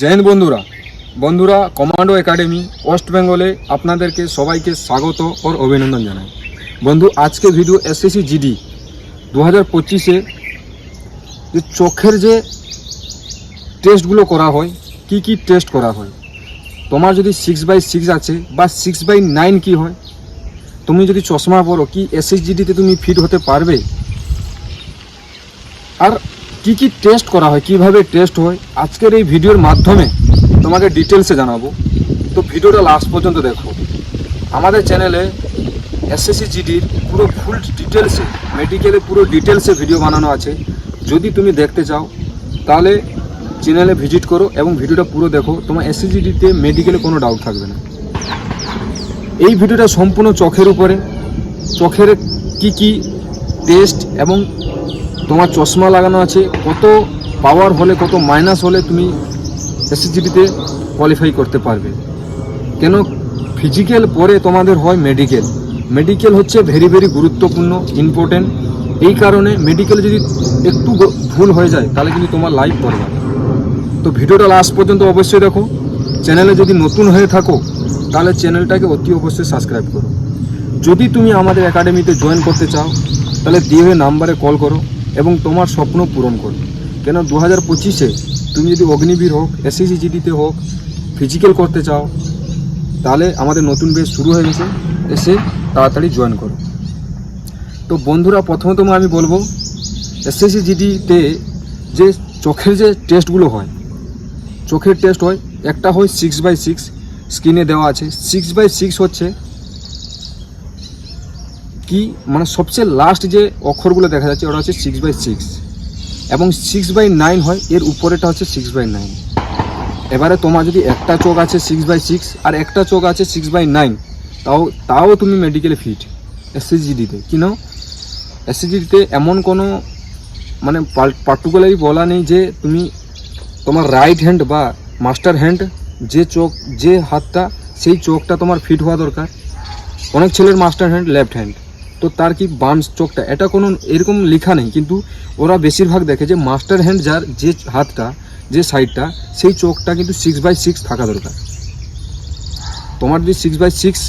হিন্দ বন্ধুরা। বন্ধুরা commando academy West বেঙ্গলে আপনাদেরকে সবাইকে স্বাগত ও অভিনন্দন জানাই। বন্ধু, আজকে ভিডিও এসএসসি জিডি দু হাজার পঁচিশে যে চোখের যে টেস্টগুলো করা হয়, কি কি টেস্ট করা হয়, তোমার যদি সিক্স বাই সিক্স আছে বা সিক্স বাই নাইন কী হয়, তুমি যদি চশমা পরো, কি এসএসজিডিতে তুমি ফিট হতে পারবে? আর কি কি টেস্ট করা হয়, কীভাবে টেস্ট হয়, আজকের এই ভিডিওর মাধ্যমে তোমাকে ডিটেলসে জানাব। তো ভিডিওটা লাস্ট পর্যন্ত দেখো। আমাদের চ্যানেলে এসএসসি জিডির পুরো ফুল ডিটেলসে মেডিকেলে পুরো ডিটেলসে ভিডিও বানানো আছে। যদি তুমি দেখতে চাও, তাহলে চ্যানেলে ভিজিট করো এবং ভিডিওটা পুরো দেখো। তোমার এসএসজিডিতে মেডিকেলে কোনো ডাউট থাকবে না। এই ভিডিওটা সম্পূর্ণ চোখের উপরে, চোখের কি কি টেস্ট এবং তোমার চশমা লাগানো আছে, কত পাওয়ার হলে, কত মাইনাস হলে তুমি এসএসজিডিতে কোয়ালিফাই করতে পারবে। কেন? ফিজিক্যাল পরে তোমাদের হয় মেডিকেল মেডিকেল হচ্ছে ভেরি ভেরি গুরুত্বপূর্ণ ইম্পর্টেন্ট এই কারণে মেডিকেলে যদি একটু ভুল হয়ে যায়, তাহলে কিন্তু তোমার লাইফ বরবাদ তো ভিডিওটা লাস্ট পর্যন্ত অবশ্যই দেখো। চ্যানেলে যদি নতুন হয়ে থাকো, তাহলে চ্যানেলটাকে অতি অবশ্যই সাবস্ক্রাইব করো। যদি তুমি আমাদের একাডেমিতে জয়েন করতে চাও, তাহলে দিয়ে নাম্বারে কল করো। এবং তোমার স্বপ্ন পূরণ করো কেন দু হাজার পঁচিশে তুমি যদি অগ্নিবীর হোক এসএসসি জিডিতে হোক ফিজিক্যাল করতে চাও, তাহলে আমাদের নতুন বেশ শুরু হয়ে গেছে। এসে তাড়াতাড়ি জয়েন করো। তো বন্ধুরা, প্রথমতম আমি বলব এসএসসি জিডিতে যে চোখের যে টেস্টগুলো হয়, চোখের টেস্ট হয়, একটা হয় সিক্স বাই সিক্স স্ক্রিনে দেওয়া আছে। সিক্স বাই সিক্স হচ্ছে কি মানে সবচেয়ে লাস্ট যে অক্ষরগুলো দেখা যাচ্ছে, ওটা হচ্ছে সিক্স বাই সিক্স এবং সিক্স বাই নাইন হয়, এর উপরেটা হচ্ছে সিক্স বাই নাইন এবারে তোমার যদি একটা চোখ আছে সিক্স বাই সিক্স আর একটা চোখ আছে সিক্স বাই নাইন তাও তাও তুমি মেডিকেলে ফিট এসএসজিডিতে কেন এসএসজিডিতে এমন কোনো মানে পার্টিকুলারই বলা নেই যে তুমি তোমার রাইট হ্যান্ড বা মাস্টার হ্যান্ড যে চোখ, যে হাতটা, সেই চোখটা তোমার ফিট হওয়া দরকার। অনেক ছেলের মাস্টার হ্যান্ড লেফট হ্যান্ড তো তার কি বাম চোখটা? এটা কোনো এরকম লেখা নেই, কিন্তু ওরা বেশিরভাগ দেখে যে মাস্টার হ্যান্ড যার যে হাতটা, যে সাইডটা, সেই চোখটা কিন্তু সিক্স বাই সিক্স থাকা দরকার। তোমার যদি সিক্স বাই সিক্স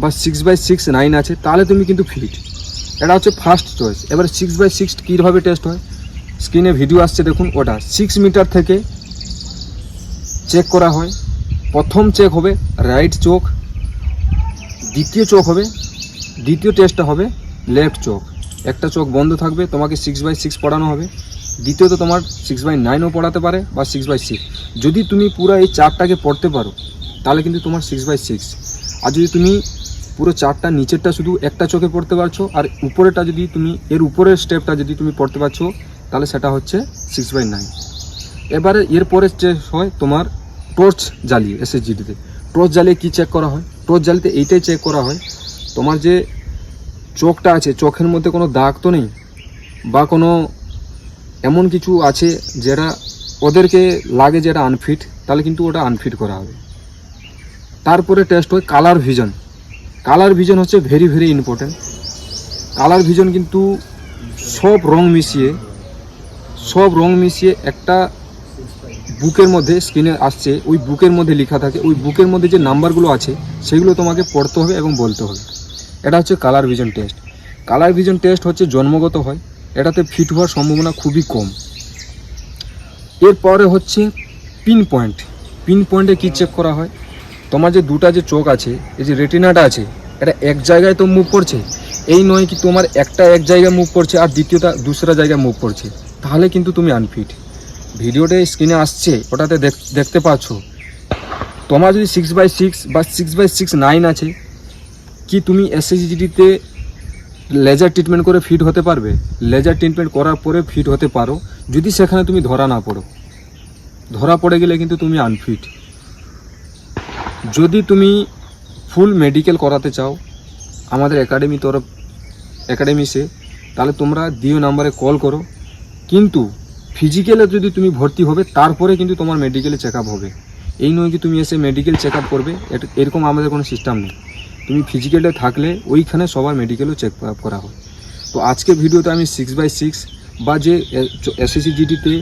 বা সিক্স বাই সিক্স নাইন আছে, তাহলে তুমি কিন্তু ফিট এটা হচ্ছে ফার্স্ট চয়েস এবার সিক্স বাই সিক্স কীভাবে টেস্ট হয়? স্ক্রিনে ভিডিও আসছে, দেখুন ওটা। সিক্স মিটার থেকে চেক করা হয়। প্রথম চেক হবে রাইট চোখ, দ্বিতীয় চোখ হবে দ্বিতীয় টেস্টটা হবে লেফট চোখ। একটা চোখ বন্ধ থাকবে, তোমাকে সিক্স বাই সিক্স পড়ানো হবে। দ্বিতীয়ত তোমার সিক্স বাই নাইনও পড়াতে পারে বা সিক্স বাই সিক্স যদি তুমি পুরো এই চারটাকে পড়তে পারো, তাহলে কিন্তু তোমার সিক্স বাই সিক্স আর যদি তুমি পুরো চারটা নিচেরটা শুধু একটা চোখে পড়তে পারছ, আর উপরেটা যদি তুমি, এর উপরের স্টেপটা যদি তুমি পড়তে পারছ, তাহলে সেটা হচ্ছে সিক্স বাই নাইন এবারে এরপরে চেক হয় তোমার টর্চ জ্বালিয়ে এসএসজিডিতে টর্চ জ্বালিয়ে কী চেক করা হয়? টর্চ জ্বালিতে এইটাই চেক করা হয় তোমার যে চোখটা আছে, চোখের মধ্যে কোনো দাগ তো নেই? বা কোনো এমন কিছু আছে যেটা ওদেরকে লাগে যেটা আনফিট তাহলে কিন্তু ওটা আনফিট করা হবে। তারপরে টেস্ট হয় কালার ভিজন কালার ভিজন হচ্ছে very very important colour vision কিন্তু সব রং মিশিয়ে, সব রং মিশিয়ে একটা বুকের মধ্যে স্ক্রিনে আসছে, ওই বুকের মধ্যে লেখা থাকে, ওই বুকের মধ্যে যে নাম্বারগুলো আছে, সেগুলো তোমাকে পড়তে হবে এবং বলতে হবে। এটা হচ্ছে colour vision test colour vision test হচ্ছে জন্মগত হয়, এটাতে ফিট হওয়ার সম্ভাবনা খুবই কম। এরপরে হচ্ছে পিন পয়েন্ট পিন পয়েন্টে কী চেক করা হয়? তোমার যে দুটা যে চোখ আছে, এই যে রেটিনাটা আছে, এটা এক জায়গায় তো মুভ করছে, এই নয় কি তোমার একটা এক জায়গায় মুভ করছে আর দ্বিতীয়টা দুসরা জায়গায় মুভ করছে। তাহলে কিন্তু তুমি আনফিট ভিডিওটা স্ক্রিনে আসছে, ওটাতে দেখ- দেখতে পাচ্ছ। তোমার যদি সিক্স বাই সিক্স বা সিক্স বাই সিক্স নাইন আছে কি তুমি এসএসজিডিতে লেজার ট্রিটমেন্ট করে ফিট হতে পারবে? লেজার ট্রিটমেন্ট করার পরে ফিট হতে পারো। যদি সেখানে তুমি ধরা না পড়ো। ধরা পড়ে গেলে কিন্তু তুমি আনফিট যদি তুমি ফুল মেডিকেল করাতে চাও, আমাদের একাডেমি তরফ একাডেমিসে তাহলে তোমরা দিও নাম্বারে কল করো। কিন্তু ফিজিক্যালে যদি তুমি ভর্তি হবে, তারপরে কিন্তু তোমার মেডিকেলে চেক হবে। এই নয় কি তুমি এসে মেডিকেল চেক করবে। এরকম আমাদের কোনো সিস্টেম নেই। তুমি ফিজিক্যালে থাকলে ওইখানে সবার মেডিকেলও চেক আপ করা হয়। তো আজকে ভিডিওতে আমি সিক্স বাই সিক্স বা যে এসএসসি জিডিতে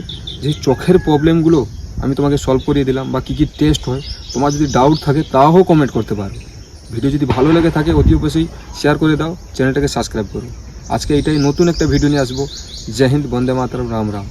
যে চোখের প্রবলেমগুলো আমি তোমাকে সলভ করিয়ে দিলাম বা কী কী টেস্ট হয়, তোমার যদি ডাউট থাকে তাও কমেন্ট করতে পারো। ভিডিও যদি ভালো লেগে থাকে অতি অবশ্যই শেয়ার করে দাও চ্যানেলটাকে সাবস্ক্রাইব করো। আজকে এটাই নতুন একটা ভিডিও নিয়ে আসব। জয় হিন্দ, বন্দে মাতরম, রাম রাম।